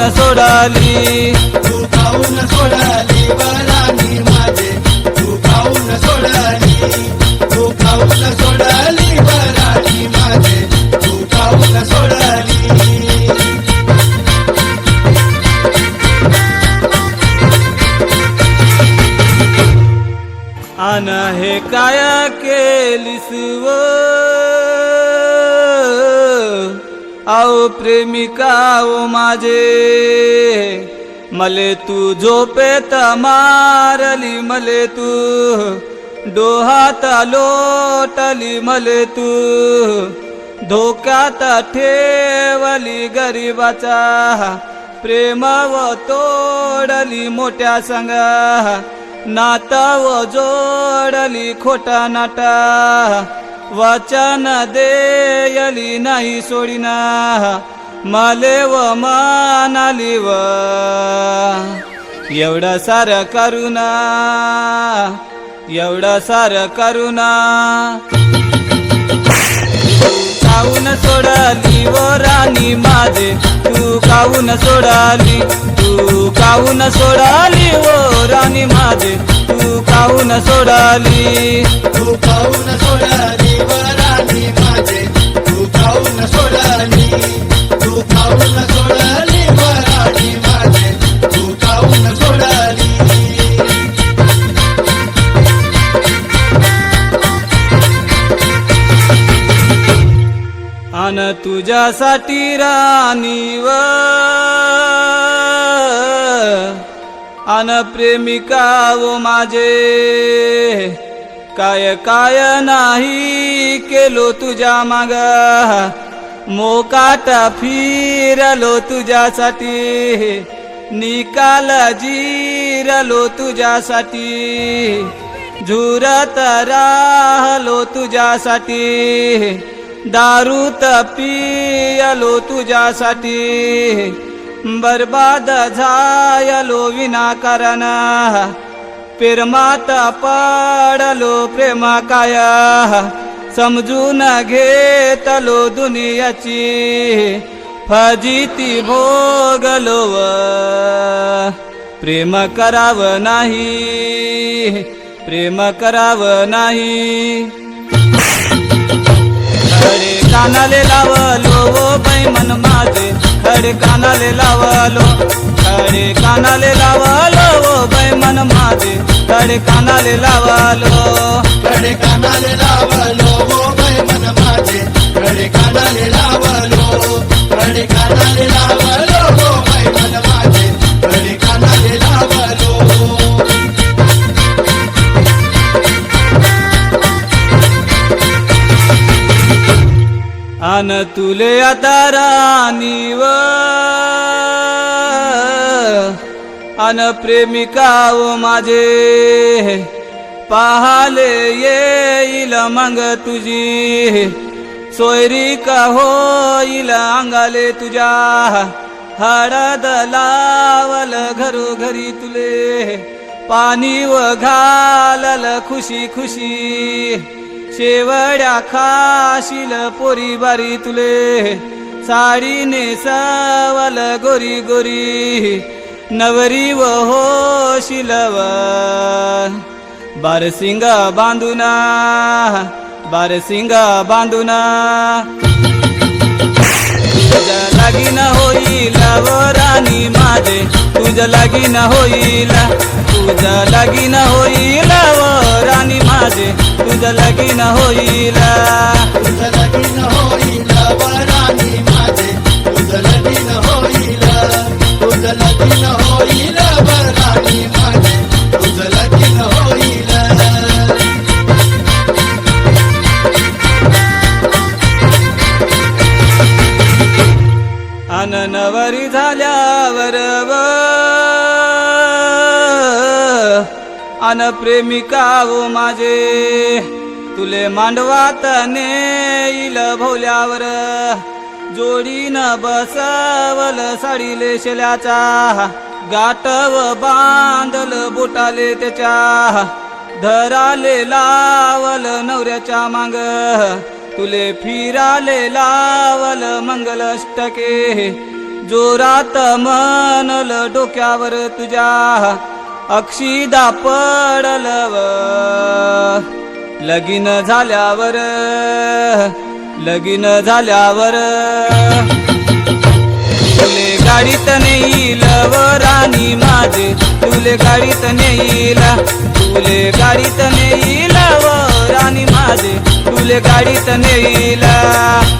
काऊन सोडाली. तू खाऊन सोडाली वरानी माझे. तू खाऊन सोडाली तू खाऊन सोडाली वरानी माझे. तू खाऊन सोडाली. आन हे काय केलीस व? आओ प्रेमिका ओ माझे मले तू झोपेत मारली मले तू डोहात लोटली मले तू धोक्यात ठेवली गरीबाचा प्रेम व तोडली मोठ्या संगा नाता व जोडली खोटा नाटा वचन देयली नाही सोडिना. माले व मानाली व एवढं सार करुणा एवढं सार करुणा. खाऊन सोडली व राणी माझे. काऊन सोडाली? तू काऊन सोडाली ओ राणी माझे? तू काऊन सोडाली? तू काऊन सोडाली वरानी माझे? तू काऊन सोडाली? अन तुझ्यासाठी राणी व अन प्रेमिका व माझे काय काय नाही केलो तुझ्या माग. मोकाट फिरलो तुझ्यासाठी निकाल जिरलो तुझ्यासाठी. झुरत राहलो तुझ्यासाठी. दारू पियलो तुझ्यासाठी. बर्बाद झायलो विनाकारण. प्रेमात पडलो प्रेमा काय समजून घेतलो दुनियाची. फजिती भोगलो व प्रेम करावं नाही. प्रेम करावं नाही. कानाले लावलो ओ बाई मन माझे. खडे कानाले लावलो खडे कानाले लावलो ओ बाई मन माझे. खडे कानाले लावलो खडे कानाले लावलो ओ बाई मन माझे. खडे कानाले मान तुले आता राणीव. व अन प्रेमिका व माझे पाहाले येईल मग तुझी. सोयरी का होईल अंगाले तुझ्या. हळद लावल घरोघरी तुले. पाणी व घालल खुशी खुशी. शेवड्या खाशील पोरी बारी तुले. साडी नेसावल गोरी गोरी. नवरी व होशील व. बारसिंग बांधुना बारसिंग बांधुना तुझ्या लगीन होईल व राणी माझे तुझ्या लगीन होईल. तुझ्या लगीन होईल लगीन होईल. तुझं लगीन होईल वरानी माझे तुझं लगीन तुझं लगीन माझे तुझं लगीन नवरी झाल्यावर अन प्रेमिका माझे. तुले मांडवात नेईल भोवल्यावर. जोडीनं बसवल साडीले शेल्याचा. गाठव बांधल बोटाले त्याच्या. धराले लावल नवऱ्याच्या मांग. तुले फिराले लावल मंगलष्टके. जोरात मनल डोक्यावर तुझ्या. अक्षिदा व लगीन झाल्यावर लगीन झाल्यावर. तुले गाडीत नेईल व राणी माझे तुले गाडीत नेईल तुले गाडीत नेईल व राणी माझे तुले गाडीत नेईल.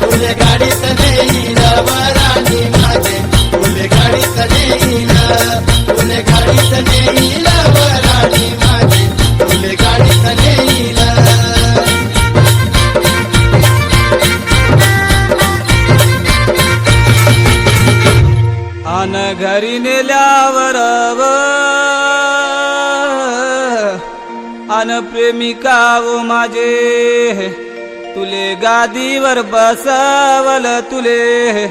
तुले गाडीत नेईल वरानी आन घरी नेल्यावर व आन प्रेमिका व माझे तुले गादीवर बसवल तुले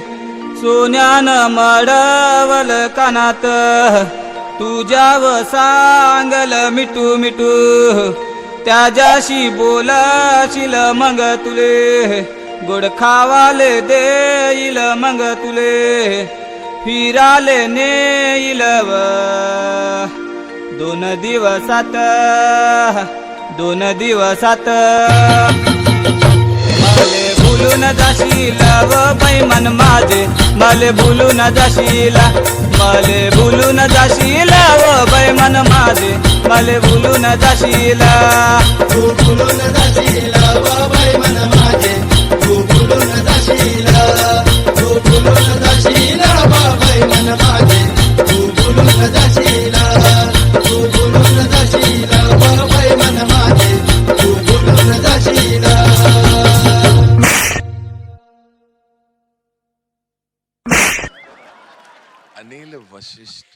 सोन्यानं मडवल कानात. तुझ्याव सांगल मिठू मिठू त्याच्याशी बोलाशील मग तुले. गोड खावाले देईल मग तुले. फिराले नेलव दोन दिवसात दोन दिवसात. मले भुलून जाशील व बैमन माझे. मले भुलून जाशील मले भुलून जाशील व बैमन माझे. मले भुलून जाशील. तू बोलून जाशील बाबाई मन माझे. तू बोलून అనిల్ వశిష్ఠ్